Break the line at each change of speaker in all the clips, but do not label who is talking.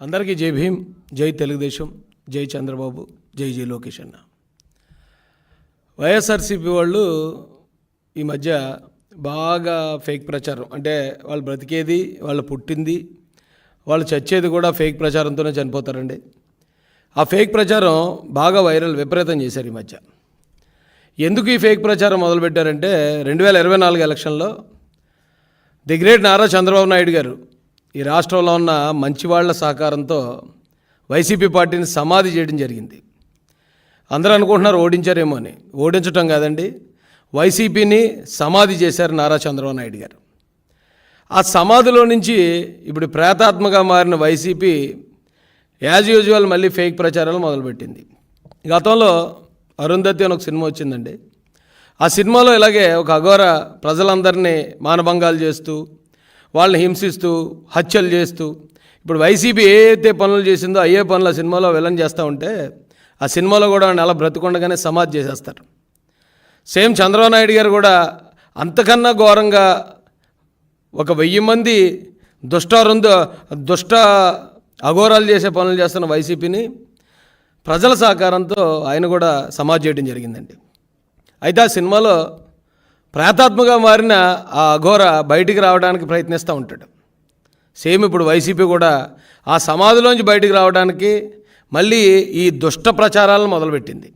అందరికీ జై భీమ్ జై తెలుగుదేశం జై చంద్రబాబు జై జై లోకేష్ అన్న. వైఎస్ఆర్సీపీ వాళ్ళు ఈ మధ్య బాగా ఫేక్ ప్రచారం అంటే వాళ్ళు బ్రతికేది వాళ్ళు పుట్టింది వాళ్ళు చచ్చేది కూడా ఫేక్ ప్రచారంతోనే చనిపోతారండి. ఆ ఫేక్ ప్రచారం బాగా వైరల్ విపరీతం చేశారు ఈ మధ్య. ఎందుకు ఈ ఫేక్ ప్రచారం మొదలుపెట్టారంటే రెండు వేల ఇరవై నాలుగు ఎలక్షన్లో ది గ్రేట్ నారా చంద్రబాబు నాయుడు గారు ఈ రాష్ట్రంలో ఉన్న మంచివాళ్ళ సహకారంతో వైసీపీ పార్టీని సమాధి చేయడం జరిగింది. అందరూ అనుకుంటున్నారు ఓడించారేమో అని. ఓడించటం కాదండి. వైసీపీని సమాధి చేశారు నారా చంద్రబాబు నాయుడు గారు. ఆ సమాధిలో నుంచి ఇప్పుడు ప్రేతాత్మగా మారిన వైసీపీ యాజ్ యూజువల్ మళ్ళీ ఫేక్ ప్రచారాలు మొదలుపెట్టింది. గతంలో అరుంధతి అని ఒక సినిమా వచ్చిందండి. ఆ సినిమాలో ఇలాగే ఒక అఘోర ప్రజలందరినీ మానభంగాలు చేస్తూ వాళ్ళని హింసిస్తూ హత్యలు చేస్తూ ఇప్పుడు వైసీపీ ఏ అయితే పనులు చేసిందో అయ్యే పనులు ఆ సినిమాలో విలన్ చేస్తూ ఉంటే ఆ సినిమాలో కూడా అలా బ్రతకుండగానే సమాధి చేసేస్తారు. సేమ్ చంద్రబాబు నాయుడు గారు కూడా అంతకన్నా ఘోరంగా ఒక వెయ్యి మంది దుష్టారుంద దుష్ట అఘోరాలు చేసే పనులు చేస్తున్న వైసీపీని ప్రజల సహకారంతో ఆయన కూడా సమాజ్ చేయడం జరిగిందండి. అయితే ఆ సినిమాలో ప్రేతాత్మగా మారిన ఆ అఘోర బయటికి రావడానికి ప్రయత్నిస్తూ ఉంటాడు. సేమ్ ఇప్పుడు వైసీపీ కూడా ఆ సమాధిలోంచి బయటికి రావడానికి మళ్ళీ ఈ దుష్ట ప్రచారాలను మొదలుపెట్టింది.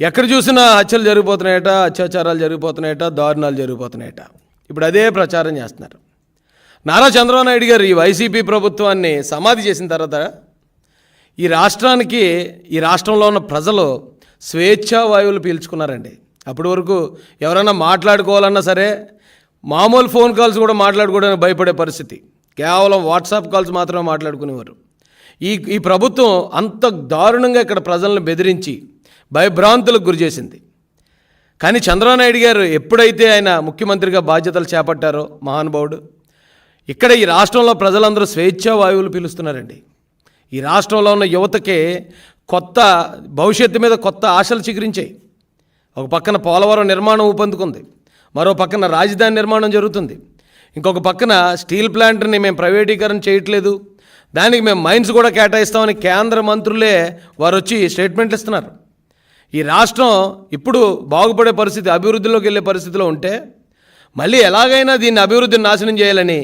ఎక్కడ చూసినా హత్యలు జరిగిపోతున్నాయట అత్యాచారాలు జరిగిపోతున్నాయట దారుణాలు జరిగిపోతున్నాయట. ఇప్పుడు అదే ప్రచారం చేస్తున్నారు. నారా చంద్రబాబు నాయుడు గారు ఈ వైసీపీ ప్రభుత్వాన్ని సమాధి చేసిన తర్వాత ఈ రాష్ట్రానికి ఈ రాష్ట్రంలో ఉన్న ప్రజలు స్వేచ్ఛా వాయువులు పీల్చుకున్నారండి. అప్పటి వరకు ఎవరైనా మాట్లాడుకోవాలన్నా సరే మామూలు ఫోన్ కాల్స్ కూడా మాట్లాడుకోవడానికి భయపడే పరిస్థితి. కేవలం వాట్సాప్ కాల్స్ మాత్రమే మాట్లాడుకునేవారు. ఈ ఈ ప్రభుత్వం అంత దారుణంగా ఇక్కడ ప్రజలను బెదిరించి భయభ్రాంతులకు గురి చేసింది. కానీ చంద్రబాబు నాయుడు గారు ఎప్పుడైతే ఆయన ముఖ్యమంత్రిగా బాధ్యతలు చేపట్టారో మహానుభావుడు ఇక్కడ ఈ రాష్ట్రంలో ప్రజలందరూ స్వేచ్ఛా వాయువులు పీలుస్తున్నారండి. ఈ రాష్ట్రంలో ఉన్న యువతకి కొత్త భవిష్యత్తు మీద కొత్త ఆశలు చిగురించాయి. ఒక పక్కన పోలవరం నిర్మాణం ఊపందుకుంది మరో పక్కన రాజధాని నిర్మాణం జరుగుతుంది. ఇంకొక పక్కన స్టీల్ ప్లాంట్ని మేము ప్రైవేటీకరణ చేయట్లేదు. దానికి మేము మైన్స్ కూడా కేటాయిస్తామని కేంద్ర మంత్రులే వారు వచ్చి స్టేట్మెంట్లు ఇస్తున్నారు. ఈ రాష్ట్రం ఇప్పుడు బాగుపడే పరిస్థితి అభివృద్ధిలోకి వెళ్ళే పరిస్థితిలో ఉంటే మళ్ళీ ఎలాగైనా దీన్ని అభివృద్ధిని నాశనం చేయాలని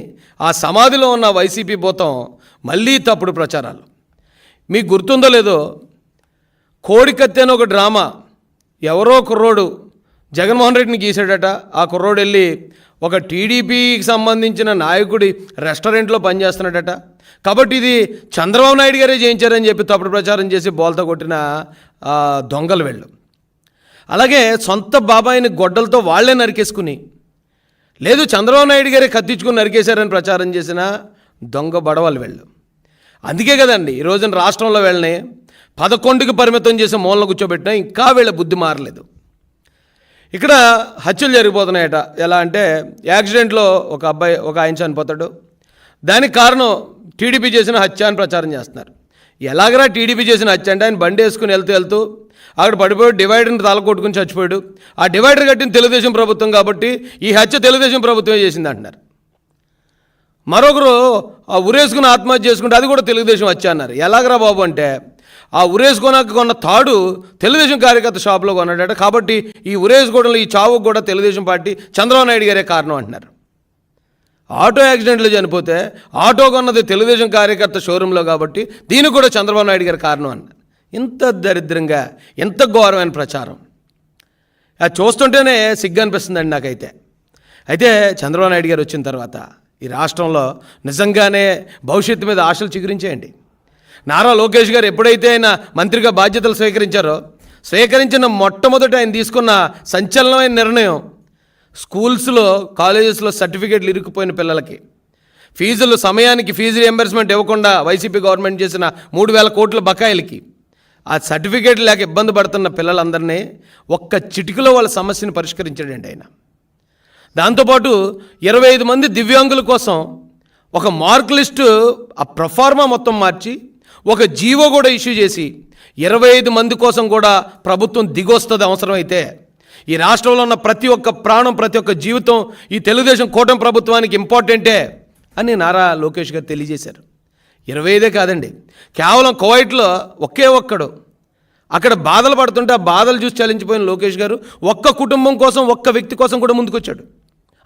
ఆ సమాధిలో ఉన్న వైసీపీ భూతం మళ్ళీ తప్పుడు ప్రచారాలు. మీకు గుర్తుందో లేదో కోడికత్తి అని ఒక డ్రామా ఎవరో కుర్రోడు జగన్మోహన్ రెడ్డిని గీసాడట ఆ కుర్రోడు వెళ్ళి ఒక టీడీపీకి సంబంధించిన నాయకుడి రెస్టారెంట్లో పనిచేస్తున్నాడట. కాబట్టి ఇది చంద్రబాబు నాయుడు గారే చేయించారని చెప్పి తప్పుడు ప్రచారం చేసి బోల్తా కొట్టిన దొంగలు వెళ్ళు. అలాగే సొంత బాబాయిని గొడ్డలతో వాళ్ళే నరికేసుకుని లేదు చంద్రబాబు నాయుడు గారే కత్తించుకుని నరికేశారని ప్రచారం చేసిన దొంగ బడవలు వెళ్ళు. అందుకే కదండి ఈ రోజున రాష్ట్రంలో వెళ్ళని పదకొండుకి పరిమితం చేసి మూలన కూర్చోబెట్టినా ఇంకా వీళ్ళ బుద్ధి మారలేదు. ఇక్కడ హత్యలు జరిగిపోతున్నాయట. ఎలా అంటే యాక్సిడెంట్లో ఒక అబ్బాయి ఒక ఆయన చనిపోతాడు. దానికి కారణం టీడీపీ చేసిన హత్య అని ప్రచారం చేస్తున్నారు. ఎలాగరా టీడీపీ చేసిన హత్య అంటే ఆయన బండి వేసుకుని వెళ్తూ వెళ్తూ అక్కడ పడిపోయి డివైడర్ని తల కొట్టుకుని చచ్చిపోయాడు. ఆ డివైడర్ కట్టిన తెలుగుదేశం ప్రభుత్వం కాబట్టి ఈ హత్య తెలుగుదేశం ప్రభుత్వమే చేసింది అంటున్నారు. మరొకరు ఆ ఉరేసుకుని ఆత్మహత్య చేసుకుంటే అది కూడా తెలుగుదేశం హత్య అన్నారు. ఎలాగరా బాబు అంటే ఆ ఉరేసుకోనాక కొన్న తాడు తెలుగుదేశం కార్యకర్త షాప్లో కొన్నాడట. కాబట్టి ఈ ఉరేసుకోవడంలో ఈ చావుకు కూడా తెలుగుదేశం పార్టీ చంద్రబాబు నాయుడు గారే కారణం అంటున్నారు. ఆటో యాక్సిడెంట్లో చనిపోతే ఆటో కొన్నది తెలుగుదేశం కార్యకర్త షోరూంలో కాబట్టి దీనికి కూడా చంద్రబాబు నాయుడు గారి కారణం అన్నారు. ఇంత దరిద్రంగా ఇంత ఘోరమైన ప్రచారం. అది చూస్తుంటేనే సిగ్గు అనిపిస్తుందండి నాకైతే. అయితే చంద్రబాబు నాయుడు గారు వచ్చిన తర్వాత ఈ రాష్ట్రంలో నిజంగానే భవిష్యత్తు మీద ఆశలు చిగురించేయండి. నారా లోకేష్ గారు ఎప్పుడైతే ఆయన మంత్రిగా బాధ్యతలు స్వీకరించారో స్వీకరించిన మొట్టమొదట ఆయన తీసుకున్న సంచలనమైన నిర్ణయం స్కూల్స్లో కాలేజెస్లో సర్టిఫికేట్లు ఇరుక్కుపోయిన పిల్లలకి. ఫీజులు సమయానికి ఫీజు రియంబర్స్మెంట్ ఇవ్వకుండా వైసీపీ గవర్నమెంట్ చేసిన మూడు వేల కోట్ల బకాయిలకి. ఆ సర్టిఫికేట్ లేక ఇబ్బంది పడుతున్న పిల్లలందరినీ ఒక్క చిటికలో వాళ్ళ సమస్యను పరిష్కరించాడండి ఆయన. దాంతోపాటు ఇరవై ఐదు మంది దివ్యాంగుల కోసం ఒక మార్క్ లిస్టు ఆ ప్రొఫార్మా మొత్తం మార్చి ఒక జీవో కూడా ఇష్యూ చేసి ఇరవై ఐదు మంది కోసం కూడా ప్రభుత్వం దిగొస్తుంది అవసరమైతే ఈ రాష్ట్రంలో ఉన్న ప్రతి ఒక్క ప్రాణం ప్రతి ఒక్క జీవితం ఈ తెలుగుదేశం కూటమి ప్రభుత్వానికి ఇంపార్టెంటే అని నారా లోకేష్ గారు తెలియజేశారు. ఇరవై ఐదే కాదండి. కేవలం కువైట్లో ఒకే ఒక్కడు. అక్కడ బాధలు పడుతుంటే ఆ బాధలు చూసి చలించిపోయిన లోకేష్ గారు ఒక్క కుటుంబం కోసం ఒక్క వ్యక్తి కోసం కూడా ముందుకొచ్చాడు.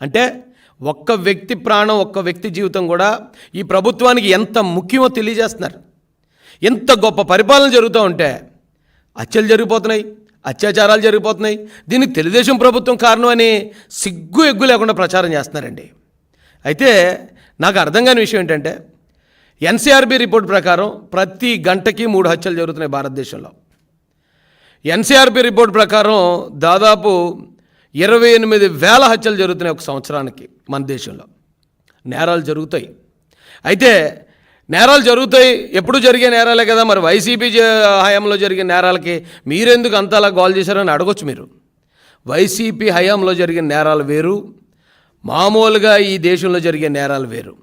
అంటే ఒక్క వ్యక్తి ప్రాణం ఒక్క వ్యక్తి జీవితం కూడా ఈ ప్రభుత్వానికి ఎంత ముఖ్యమో తెలియజేస్తున్నారు. ఎంత గొప్ప పరిపాలన జరుగుతూ ఉంటే హత్యలు జరిగిపోతున్నాయి అత్యాచారాలు జరిగిపోతున్నాయి. దీనికి తెలుగుదేశం ప్రభుత్వం కారణం అని సిగ్గు ఎగ్గు లేకుండా ప్రచారం చేస్తున్నారండి. అయితే నాకు అర్థం కాని విషయం ఏంటంటే ఎన్సీఆర్బీ రిపోర్ట్ ప్రకారం ప్రతి గంటకి మూడు హత్యలు జరుగుతున్నాయి భారతదేశంలో. ఎన్సీఆర్బీ రిపోర్ట్ ప్రకారం దాదాపు ఇరవై ఎనిమిది వేల హత్యలు జరుగుతున్నాయి ఒక సంవత్సరానికి మన దేశంలో. నేరాలు జరుగుతాయి. అయితే నేరాలు జరుగుతాయి. ఎప్పుడు జరిగే నేరాలే కదా మరి వైసీపీ హయాంలో జరిగే నేరాలకి మీరెందుకు అంతలా గోల్ చేశారని అడగొచ్చు మీరు. వైసీపీ హయాంలో జరిగిన నేరాలు వేరు. మామూలుగా ఈ దేశంలో జరిగే నేరాలు వేరు.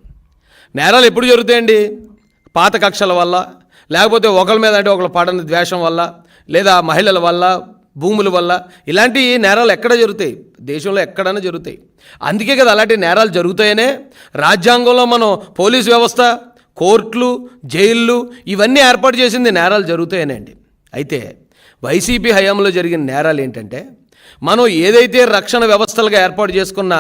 నేరాలు ఎప్పుడు జరుగుతాయండి? పాత కక్షల వల్ల లేకపోతే ఒకరి మీద అంటే ఒకరు పడని ద్వేషం వల్ల లేదా మహిళల వల్ల భూముల వల్ల ఇలాంటి నేరాలు ఎక్కడ జరుగుతాయి? దేశంలో ఎక్కడైనా జరుగుతాయి. అందుకే కదా అలాంటి నేరాలు జరుగుతాయనే. రాజ్యాంగంలో మనం పోలీస్ వ్యవస్థ కోర్టులు జైళ్ళు ఇవన్నీ ఏర్పాటు చేసింది నేరాలు జరుగుతాయనండి. అయితే వైసీపీ హయాంలో జరిగిన నేరాలు ఏంటంటే మనం ఏదైతే రక్షణ వ్యవస్థలుగా ఏర్పాటు చేసుకున్న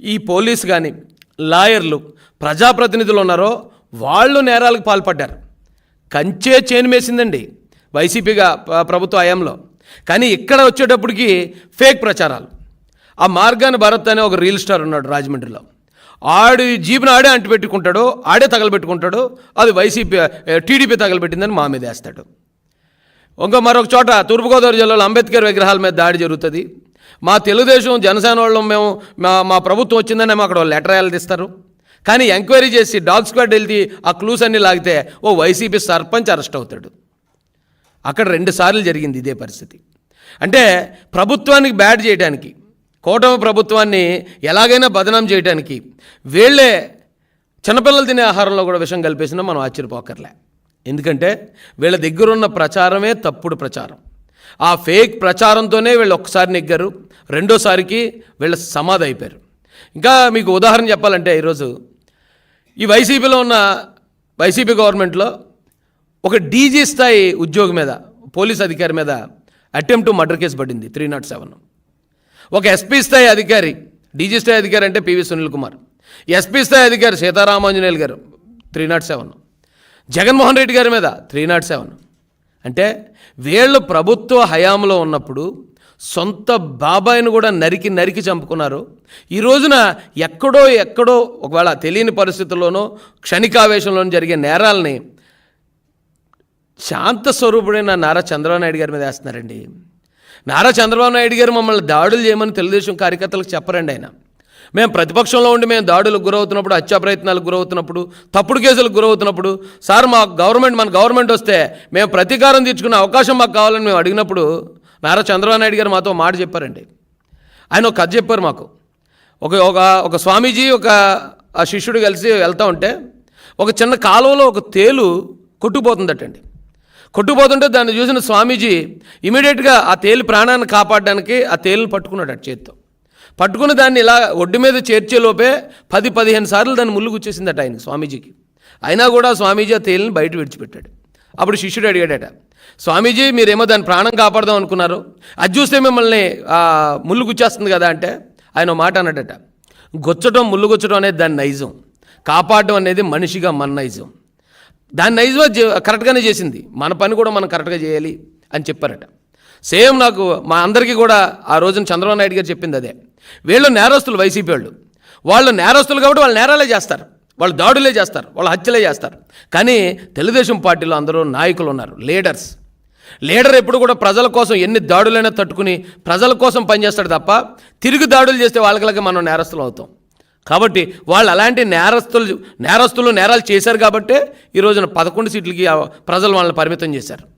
ఈ పోలీస్ కానీ లాయర్లు ప్రజాప్రతినిధులు ఉన్నారో వాళ్ళు నేరాలకు పాల్పడ్డారు. కంచే చేను వేసిందండి వైసీపీగా ప్రభుత్వ హయాంలో. కానీ ఇక్కడ వచ్చేటప్పటికి ఫేక్ ప్రచారాలు. ఆ మార్గాన్ని భరత్ అనే ఒక రీల్ స్టార్ ఉన్నాడు రాజమండ్రిలో. ఆడి జీబును ఆడే అంటిపెట్టుకుంటాడు ఆడే తగలబెట్టుకుంటాడు అది వైసీపీ టీడీపీ తగలబెట్టిందని మా మీద వేస్తాడు. ఇంకా మరొక చోట తూర్పుగోదావరి జిల్లాలో అంబేద్కర్ విగ్రహాల మీద దాడి జరుగుతుంది. మా తెలుగుదేశం జనసేన వాళ్ళం మేము మా మా ప్రభుత్వం వచ్చిందని మేము అక్కడ లెటర్ రాయాలి తీస్తారు కానీ ఎంక్వైరీ చేసి డాగ్ స్క్వాడ్ వెళ్తే ఆ క్లూస్ అన్నీ లాగితే ఓ వైసీపీ సర్పంచ్ అరెస్ట్ అవుతాడు. అక్కడ రెండు సార్లు జరిగింది ఇదే పరిస్థితి. అంటే ప్రభుత్వానికి బ్యాడ్ చేయడానికి కూటమి ప్రభుత్వాన్ని ఎలాగైనా బదనాం చేయడానికి వీళ్ళే చిన్నపిల్లలు తినే ఆహారంలో కూడా విషం కలిపేసినా మనం ఆశ్చర్యపోకర్లే. ఎందుకంటే వీళ్ళ దగ్గర ఉన్న ప్రచారమే తప్పుడు ప్రచారం. ఆ ఫేక్ ప్రచారంతోనే వీళ్ళు ఒక్కసారి నెగ్గారు రెండోసారికి వీళ్ళ సమాధి అయిపోయారు. ఇంకా మీకు ఉదాహరణ చెప్పాలంటే ఈరోజు ఈ వైసీపీలో ఉన్న వైసీపీ గవర్నమెంట్లో ఒక డీజీ స్థాయి ఉద్యోగి మీద పోలీస్ అధికారి మీద అటెంప్ట్ మర్డర్ కేసు పడింది త్రీ నాట్ సెవెన్. ఒక ఎస్పీ స్థాయి అధికారి డీజీ స్థాయి అధికారి అంటే పివి సునీల్ కుమార్. ఎస్పీ స్థాయి అధికారి Seetharamanjaneyulu garu three not seven Jaganmohan Reddy గారి మీద త్రీ నాట్ సెవెన్ అంటే వీళ్ళు ప్రభుత్వ హయాంలో ఉన్నప్పుడు సొంత బాబాయిని కూడా నరికి నరికి చంపుకున్నారు. ఈ రోజున ఎక్కడో ఎక్కడో ఒకవేళ తెలియని పరిస్థితుల్లోనో క్షణికావేశంలోనూ జరిగే నేరాలని శాంత స్వరూపుడైన నారా చంద్రబాబు నాయుడు గారి మీద వేస్తున్నారండి. నారా చంద్రబాబు నాయుడు గారు మమ్మల్ని దాడులు చేయమని తెలుగుదేశం కార్యకర్తలకు చెప్పరండి ఆయన. మేము ప్రతిపక్షంలో ఉండి మేము దాడులకు గురవుతున్నప్పుడు హత్యా ప్రయత్నాలకు గురవుతున్నప్పుడు తప్పుడు కేసులకు గురవుతున్నప్పుడు సార్ మా గవర్నమెంట్ మన గవర్నమెంట్ వస్తే మేము ప్రతీకారం తీర్చుకునే అవకాశం మాకు కావాలని మేము అడిగినప్పుడు నారా చంద్రబాబు నాయుడు గారు మాతో మాట చెప్పారండి. ఆయన ఒక కథ చెప్పారు మాకు. ఒక ఒక ఒక స్వామీజీ ఒక ఆ శిష్యుడు కలిసి వెళ్తూ ఉంటే ఒక చిన్న కాలువలో ఒక తేలు కొట్టుకుపోతుందటండి. కొట్టుకుపోతుంటే దాన్ని చూసిన స్వామీజీ ఇమీడియట్గా ఆ తేలు ప్రాణాన్ని కాపాడడానికి ఆ తేలుని పట్టుకున్నాడు అటు చేత్తో. పట్టుకుని దాన్ని ఇలా ఒడ్డు మీద చేర్చేలోపే పది పదిహేను సార్లు దాన్ని ముళ్ళు గుచ్చేసిందట ఆయన స్వామీజీకి. అయినా కూడా స్వామీజీ ఆ తేలిని బయట విడిచిపెట్టాడు. అప్పుడు శిష్యుడు అడిగాడట స్వామీజీ మీరేమో దాని ప్రాణం కాపాడదాం అనుకున్నారు. అది చూస్తే మిమ్మల్ని ముళ్ళు గుచ్చేస్తుంది కదా అంటే ఆయన మాట అన్నాడట గుచ్చటం ముళ్ళు గుచ్చటం అనేది దాని నైజం. కాపాడడం అనేది మనిషిగా మన నైజం. దాన్ని నైజం కరెక్ట్గానే చేసింది. మన పని కూడా మనం కరెక్ట్గా చేయాలి అని చెప్పారట. సేమ్ నాకు మా అందరికీ కూడా ఆ రోజున చంద్రబాబు నాయుడు గారు చెప్పింది అదే. వీళ్ళు నేరస్తులు వైసీపీ వాళ్ళు. వాళ్ళు నేరస్తులు కాబట్టి వాళ్ళు నేరాలే చేస్తారు. వాళ్ళు దాడులే చేస్తారు. వాళ్ళు హత్యలే చేస్తారు. కానీ తెలుగుదేశం పార్టీలో అందరూ నాయకులు ఉన్నారు. లీడర్స్. లీడర్ ఎప్పుడు కూడా ప్రజల కోసం ఎన్ని దాడులైనా తట్టుకుని ప్రజల కోసం పనిచేస్తాడు తప్ప తిరిగి దాడులు చేస్తే వాళ్ళకి మనం నేరస్తులు అవుతాం. కాబట్టి వాళ్ళు అలాంటి నేరస్తులు నేరస్తులు నేరాలు చేశారు కాబట్టే ఈ రోజున పదకొండు సీట్లకి ప్రజలు వాళ్ళని పరిమితం చేశారు.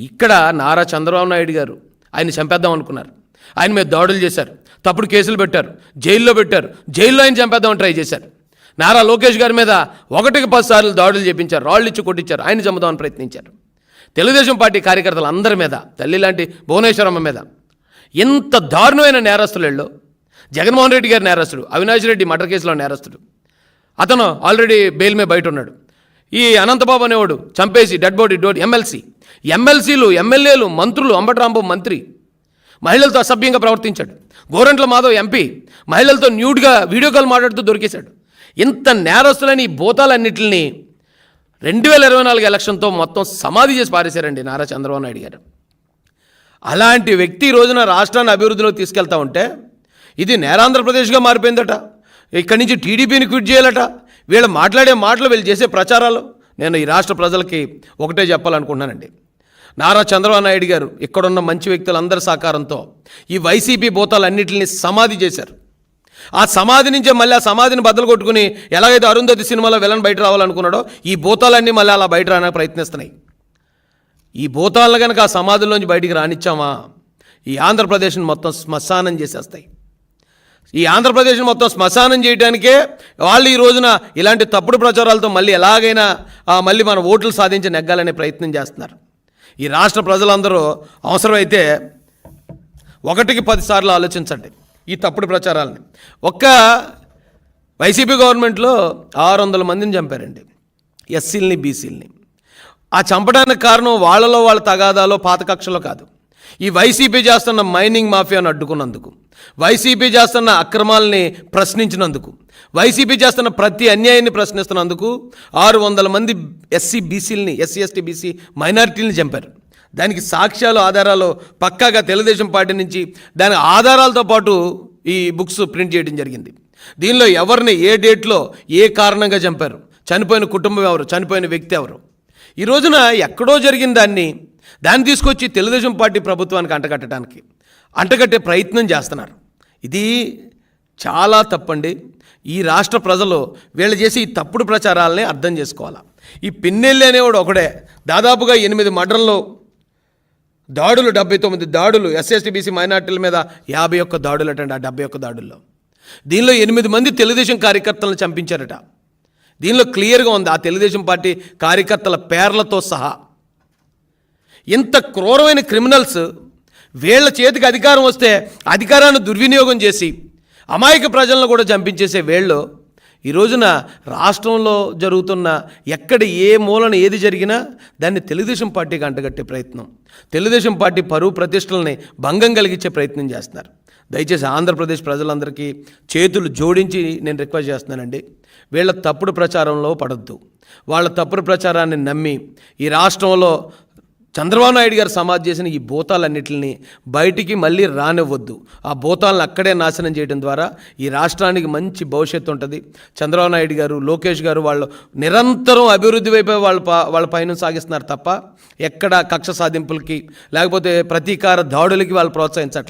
ఇక్కడ నారా చంద్రబాబు నాయుడు గారు ఆయన చంపేద్దాం అనుకున్నారు. ఆయన మీద దాడులు చేశారు. తప్పుడు కేసులు పెట్టారు. జైల్లో పెట్టారు. జైల్లో ఆయన చంపేద్దామని ట్రై చేశారు. నారా లోకేష్ గారి మీద ఒకటికి పది సార్లు దాడులు చేపించారు. రాళ్ళు ఇచ్చి కొట్టించారు. ఆయన చంపుదామని ప్రయత్నించారు. తెలుగుదేశం పార్టీ కార్యకర్తలు అందరి మీద తల్లి లాంటి భువనేశ్వరమ్మ మీద ఎంత దారుణమైన నేరస్తులు జగన్మోహన్ రెడ్డి గారు నేరస్తుడు అవినాష్ రెడ్డి మర్డర్ కేసులో నేరస్తుడు. అతను ఆల్రెడీ బెయిల్ మీద బయట ఉన్నాడు ఈ అనంతబాబు అనేవాడు చంపేసి డెడ్ బాడీ డోర్ ఎమ్మెల్సీ. ఎమ్మెల్సీలు ఎమ్మెల్యేలు మంత్రులు అంబటరాంబాబు మంత్రి. మహిళలతో అసభ్యంగా ప్రవర్తించాడు. గోరంట్ల మాధవ్ ఎంపీ మహిళలతో న్యూడ్గా వీడియో కాల్ మాట్లాడుతూ దొరికేశాడు. ఇంత నేరస్తులని ఈ భూతాలన్నింటిని రెండు వేల ఇరవై నాలుగు ఎలక్షన్తో మొత్తం సమాధి చేసి పారేశారండి నారా చంద్రబాబు నాయుడు గారు. అలాంటి వ్యక్తి ఈ రోజున రాష్ట్రాన్ని అభివృద్ధిలో తీసుకెళ్తా ఉంటే ఇది నేరాంధ్రప్రదేశ్గా మారిపోయిందట. ఇక్కడి నుంచి టీడీపీని క్విట్ చేయాలట. వీళ్ళు మాట్లాడే మాటలు వీళ్ళు చేసే ప్రచారాలు నేను ఈ రాష్ట్ర ప్రజలకి ఒకటే చెప్పాలనుకుంటున్నానండి. నారా చంద్రబాబు నాయుడు గారు ఇక్కడున్న మంచి వ్యక్తులందరి సహకారంతో ఈ వైసీపీ భూతాలన్నింటినీ సమాధి చేశారు. ఆ సమాధి నుంచే మళ్ళీ ఆ సమాధిని బద్దలు కొట్టుకుని ఎలాగైతే అరుంధతి సినిమాలో విలన్ బయట రావాలనుకున్నాడో ఈ భూతాలన్నీ మళ్ళీ అలా బయట రానికి ప్రయత్నిస్తున్నాయి. ఈ భూతాలను కనుక ఆ సమాధిలోంచి బయటికి రానిచ్చామా? ఈ ఆంధ్రప్రదేశ్ని మొత్తం శ్మశానం చేసేస్తాయి. ఈ ఆంధ్రప్రదేశ్ మొత్తం శ్మశానం చేయడానికే వాళ్ళు ఈ రోజున ఇలాంటి తప్పుడు ప్రచారాలతో మళ్ళీ ఎలాగైనా మళ్ళీ మన ఓట్లు సాధించి నెగ్గాలనే ప్రయత్నం చేస్తున్నారు. ఈ రాష్ట్ర ప్రజలందరూ అవసరమైతే ఒకటికి పదిసార్లు ఆలోచించండి ఈ తప్పుడు ప్రచారాలని. ఒక్క వైసీపీ గవర్నమెంట్లో ఆరు వందల మందిని చంపారండి ఎస్సీలని బీసీలని. ఆ చంపడానికి కారణం వాళ్ళలో వాళ్ళ తగాదాలో పాత కక్షలో కాదు. ఈ వైసీపీ చేస్తున్న మైనింగ్ మాఫియాను అడ్డుకున్నందుకు వైసీపీ చేస్తున్న అక్రమాలని ప్రశ్నించినందుకు వైసీపీ చేస్తున్న ప్రతి అన్యాయాన్ని ప్రశ్నిస్తున్నందుకు ఆరు వందల మంది ఎస్సీ బీసీలని ఎస్సీ ఎస్టీ బీసీ మైనారిటీలని చంపారు. దానికి సాక్ష్యాలు ఆధారాలు పక్కాగా తెలుగుదేశం పార్టీ నుంచి దాని ఆధారాలతో పాటు ఈ బుక్స్ ప్రింట్ చేయడం జరిగింది. దీనిలో ఎవరిని ఏ డేట్లో ఏ కారణంగా చంపారు? చనిపోయిన కుటుంబం ఎవరు? చనిపోయిన వ్యక్తి ఎవరు? ఈ రోజున ఎక్కడో జరిగిన దాన్ని దాన్ని తీసుకొచ్చి తెలుగుదేశం పార్టీ ప్రభుత్వానికి అంటగట్టడానికి అంటగట్టే ప్రయత్నం చేస్తున్నారు. ఇది చాలా తప్పండి. ఈ రాష్ట్ర ప్రజలు వీళ్ళు చేసి ఈ తప్పుడు ప్రచారాలని అర్థం చేసుకోవాలి. ఈ పిన్నెల్లి అనేవాడు ఒకడే. దాదాపుగా ఎనిమిది మడ్రల్లో దాడులు డెబ్బై తొమ్మిది దాడులు ఎస్ఎస్టీబీసీ మైనార్టీల మీద యాభై ఒక్క దాడులు అటండి ఆ డెబ్బై ఒక్క దాడుల్లో. దీనిలో ఎనిమిది మంది తెలుగుదేశం కార్యకర్తలను చంపించారట. దీనిలో క్లియర్గా ఉంది. ఆ తెలుగుదేశం పార్టీ కార్యకర్తల పేర్లతో సహా. ఇంత క్రూరమైన క్రిమినల్స్ వీళ్ళ చేతికి అధికారం వస్తే అధికారాన్ని దుర్వినియోగం చేసి అమాయక ప్రజలను కూడా చంపించేసే వీళ్ళు ఈ రోజున రాష్ట్రంలో జరుగుతున్న ఎక్కడ ఏ మూలన ఏది జరిగినా దాన్ని తెలుగుదేశం పార్టీకి అంటగట్టే ప్రయత్నం. తెలుగుదేశం పార్టీ పరువు ప్రతిష్టలని భంగం కలిగించే ప్రయత్నం చేస్తున్నారు. దయచేసి ఆంధ్రప్రదేశ్ ప్రజలందరికీ చేతులు జోడించి నేను రిక్వెస్ట్ చేస్తున్నానండి. వీళ్ళ తప్పుడు ప్రచారంలో పడద్దు. వాళ్ళ తప్పుడు ప్రచారాన్ని నమ్మి ఈ రాష్ట్రంలో చంద్రబాబు నాయుడు గారు సమాధి చేసిన ఈ భూతాలన్నింటిని బయటికి మళ్ళీ రానివ్వద్దు. ఆ భూతాలను అక్కడే నాశనం చేయడం ద్వారా ఈ రాష్ట్రానికి మంచి భవిష్యత్తు ఉంటుంది. చంద్రబాబు నాయుడు గారు లోకేష్ గారు వాళ్ళు నిరంతరం అభివృద్ధి వైపే వాళ్ళ ప- వాళ్ళ పైన సాగిస్తున్నారు తప్ప ఎక్కడ కక్ష సాధింపులకి లేకపోతే ప్రతీకార దాడులకి వాళ్ళు ప్రోత్సహించట్లేదు